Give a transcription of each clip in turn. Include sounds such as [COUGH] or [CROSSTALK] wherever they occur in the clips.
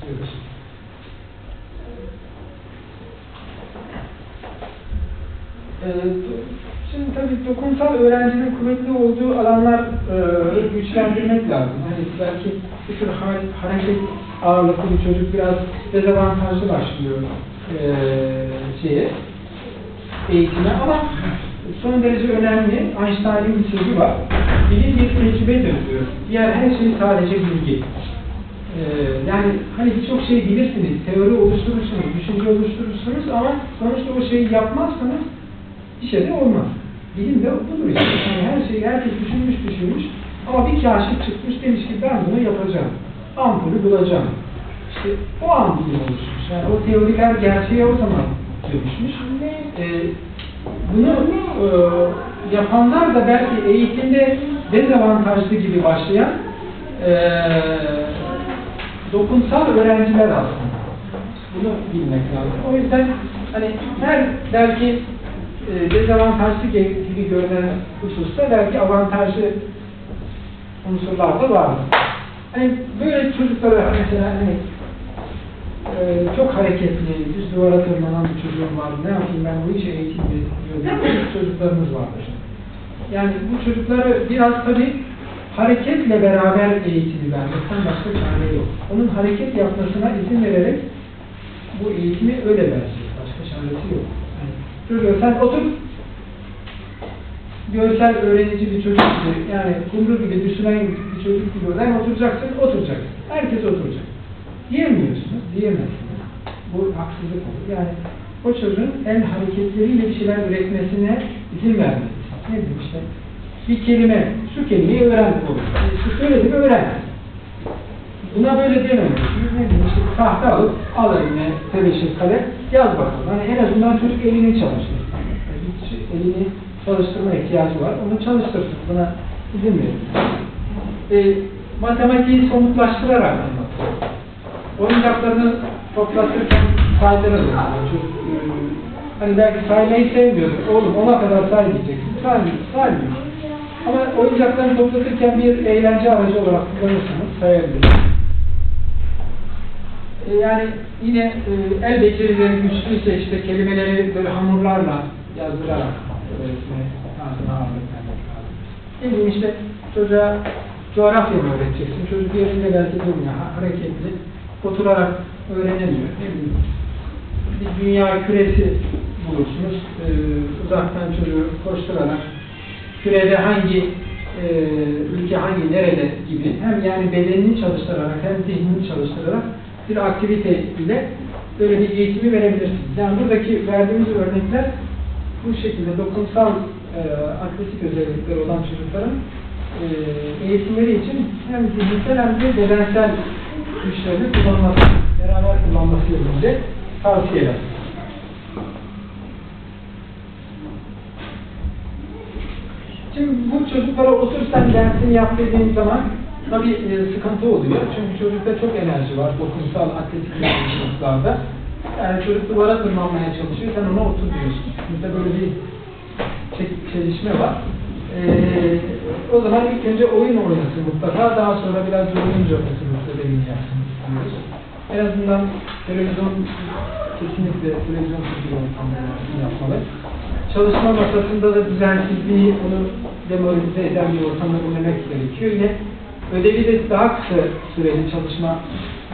istiyoruz. Ee, Şimdi tabii dokunsal öğrencinin kuvvetli olduğu alanlar e, güçlendirmek lazım. Hani belki bir tür ha- hareket ağırlıklı bir çocuk biraz dezavantajlı başlıyor e, şeye, eğitime ama son derece önemli. Einstein'ın bir sözü var. Bilim bir tecrübedir diyor. Diğer her şey sadece bilgi. Ee, yani hani birçok şey bilirsiniz, teori oluşturursunuz, düşünce oluşturursunuz ama sonuçta o şeyi yapmazsanız bir şey de olmaz. Bilim de budur işte. Yani her şeyi herkes düşünmüş düşünmüş ama bir kaşif çıkmış demiş ki ben bunu yapacağım. Ampulü bulacağım. İşte o an oluşmuş. Yani o teoriler gerçeğe o zaman dönüşmüş. Ee, bunu e, yapanlar da belki eğitimde dezavantajlı gibi başlayan e, dokunsal öğrenciler aslında. Bunu bilmek lazım. O yüzden hani her belki e, dezavantajlı gibi görünen hususta belki avantajlı unsurlar da var. Hani böyle çocuklara mesela hani e, çok hareketli, düz duvara tırmanan bir çocuğum var. Ne yapayım ben bu işe eğitimde diyor. çocuklarımız vardır. Yani bu çocukları biraz tabii hareketle beraber eğitimi vermekten başka çare yok. Onun hareket yapmasına izin vererek bu eğitimi öyle verecek. Başka çaresi yok. Yani çocuğa sen otur görsel öğrenici bir çocuk gibi yani kumru gibi düşünen bir çocuk gibi oradan oturacaksın, oturacaksın. Herkes oturacak. Diyemiyorsunuz, diyemezsiniz. Bu haksızlık olur. Yani o çocuğun el hareketleriyle bir şeyler üretmesine izin vermelisiniz. Ne işte bir kelime, şu kelimeyi öğren olur. Yani şu söyledi mi öğren. Buna böyle dememişsiniz. Ne bileyim işte tahta alıp al eline tebeşir kalem yaz bakalım. Hani en azından çocuk elini çalıştır. Yani elini çalıştırma ihtiyacı var. Onu çalıştırsın. Buna izin verin. E, matematiği somutlaştırarak anlatıyor. Oyuncaklarını toplatırken çocuk, e, hani belki saymayı sevmiyordur. Oğlum ona kadar say diyeceksin. Saymıyor. Saymıyor. Ama oyuncaklarını toplatırken bir eğlence aracı olarak kullanırsanız sayabilirsiniz. E, yani yine e, el becerileri güçlüyse işte kelimeleri böyle hamurlarla yazdırarak öğretme tarzına ağırlık vermek lazım. Ne işte çocuğa coğrafya mı öğreteceksin? Çocuk yerinde belki durmuyor, ha- hareketli, oturarak öğrenemiyor. Ne bileyim bir dünya küresi bulursunuz. E, uzaktan çocuğu koşturarak kürede hangi e, ülke hangi nerede gibi hem yani bedenini çalıştırarak hem zihnini çalıştırarak bir aktivite ile böyle bir eğitimi verebilirsiniz. Yani buradaki verdiğimiz örnekler bu şekilde dokunsal e, atletik özellikleri olan çocukların e, eğitimleri için hem zihinsel hem de bedensel güçlerini kullanması, beraber kullanması yönünde tavsiyeler. Şimdi bu çocuklara otur sen dersini yap dediğin zaman tabii e, sıkıntı oluyor. Çünkü çocukta çok enerji var dokunsal atletik [LAUGHS] çocuklarda. Yani çocuk duvara tırmanmaya çalışıyor, sen ona otur diyorsun. Burada böyle bir çe- çelişme var. Ee, o zaman ilk önce oyun oynasın mutlaka, daha sonra biraz otursun ödevini yapsın istiyoruz. En azından televizyon kesinlikle televizyon gibi ortamda yapmalı. Çalışma masasında da düzensizliği, onu demoralize eden bir ortamda bulunmak gerekiyor. Yine ödevi de daha kısa süreli çalışma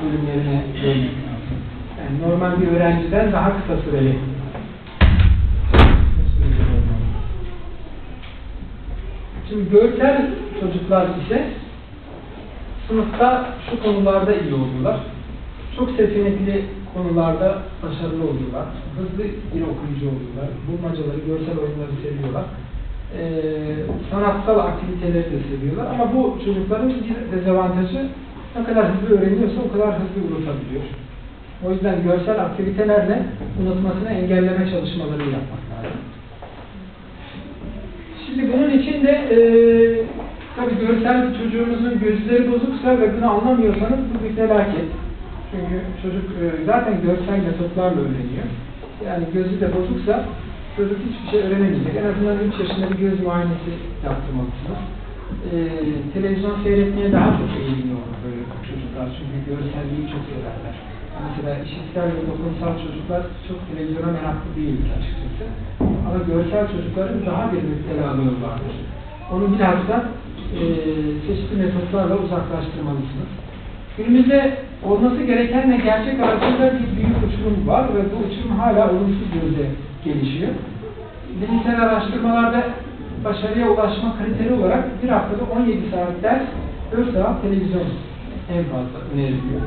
bölümlerine bölmek lazım. Yani normal bir öğrenciden daha kısa süreli. Şimdi görsel çocuklar ise sınıfta şu konularda iyi oluyorlar. Çok seçenekli konularda başarılı oluyorlar. Hızlı bir okuyucu oluyorlar. Bulmacaları, görsel oyunları seviyorlar. Ee, sanatsal aktiviteleri de seviyorlar. Ama bu çocukların bir dezavantajı ne kadar hızlı öğreniyorsa o kadar hızlı unutabiliyor. O yüzden görsel aktivitelerle unutmasını engelleme çalışmaları yapmak lazım. Şimdi bunun için de e, tabii görsel bir çocuğunuzun gözleri bozuksa ve bunu anlamıyorsanız bu bir felaket. Çünkü çocuk e, zaten görsel metotlarla öğreniyor. Yani gözü de bozuksa çocuk hiçbir şey öğrenemeyecek. En azından 3 yaşında bir göz muayenesi yaptırmalısınız. E, televizyon seyretmeye daha çok eğilmiyor böyle çocuk. çocuklar çünkü görselliği çok severler. Mesela işitsel ve dokunsal çocuklar çok televizyona meraklı değil açıkçası. Ama görsel çocukların daha bir müptelalığı vardır. Onu biraz da e, çeşitli metotlarla uzaklaştırmalısınız. Günümüzde olması gerekenle gerçek arasında bir büyük uçurum var ve bu uçurum hala olumsuz yönde gelişiyor. Bilimsel araştırmalarda başarıya ulaşma kriteri olarak bir haftada 17 saat ders, 4 saat televizyon en fazla öneriliyor.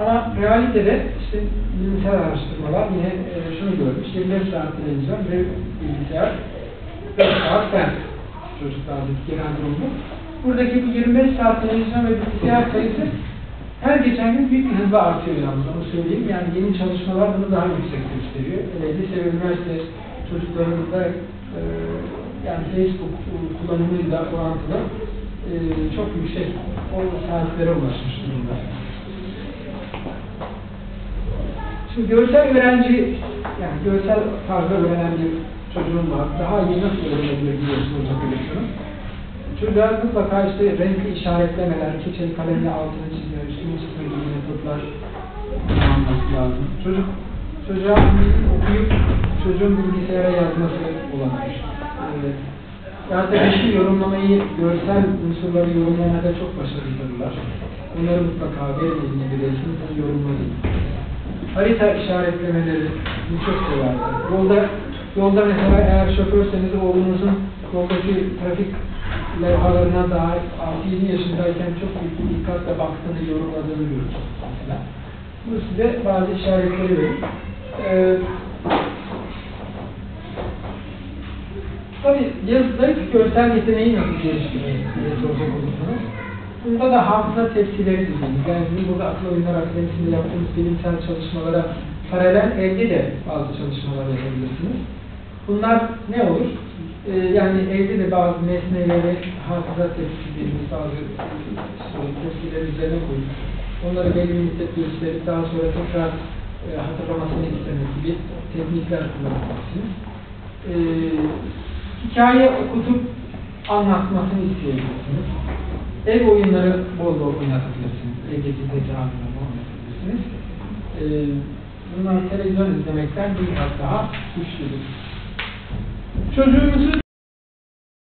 Ama realitede işte bilimsel araştırmalar yine e, şunu görmüş, 25 saat televizyon ve bilgisayar 4 saat ders çocuklardaki genel durum bu. Buradaki bu 25 saat televizyon ve bilgisayar sayısı her geçen gün büyük bir hızla artıyor yalnız onu söyleyeyim. Yani yeni çalışmalar bunu daha yüksek gösteriyor. E, lise ve üniversite çocuklarımızda e, yani Facebook kullanımıyla orantılı e, çok yüksek o saatlere ulaşmış durumda. Şimdi görsel öğrenci, yani görsel tarzda öğrenen bir çocuğun var. Daha iyi nasıl öğrenebilir diye soracak Çocuğa mutlaka işte renkli işaretlemeler, keçeli kalemle altını çizme, üstünü çizme gibi metotlar kullanması lazım. Çocuk, çocuğa okuyup çocuğun bilgisayara yazması olabilir. Evet. Da resim yorumlamayı, görsel unsurları yorumlamada çok başarılıdırlar. Bunları mutlaka vermediğiniz bir resmi yorumlayın. Harita işaretlemeleri bu çok severler. Yolda, yolda mesela eğer şoförseniz oğlunuzun yoldaki trafik levhalarına daha 6-7 yaşındayken çok büyük bir dikkatle baktığını, yorumladığını görürsünüz mesela. Bu size bazı işaretleri verir. Ee, tabii yazıdaki görsel yeteneği nasıl geliştiriyor diye soracak olursanız. Bunda da hafıza tepkileri dediğimiz, yani bizim burada akıl oyunlar akademisiyle yaptığımız bilimsel çalışmalara paralel elde de bazı çalışmalar yapabilirsiniz. Bunlar ne olur? Ee, yani elde de bazı nesneleri hafıza tepkisi dediğimiz bazı işte, tepkileri üzerine koyup onları belli bir müddet gösterip daha sonra tekrar e, hatırlamasını istemek gibi teknikler kullanabilirsiniz. Ee, hikaye okutup anlatmasını isteyebilirsiniz. Ev oyunları bol bol oynatabilirsiniz. Evdeki zekanını oynatabilirsiniz. Ee, bunlar televizyon izlemekten bir kat daha güçlüdür. 小学生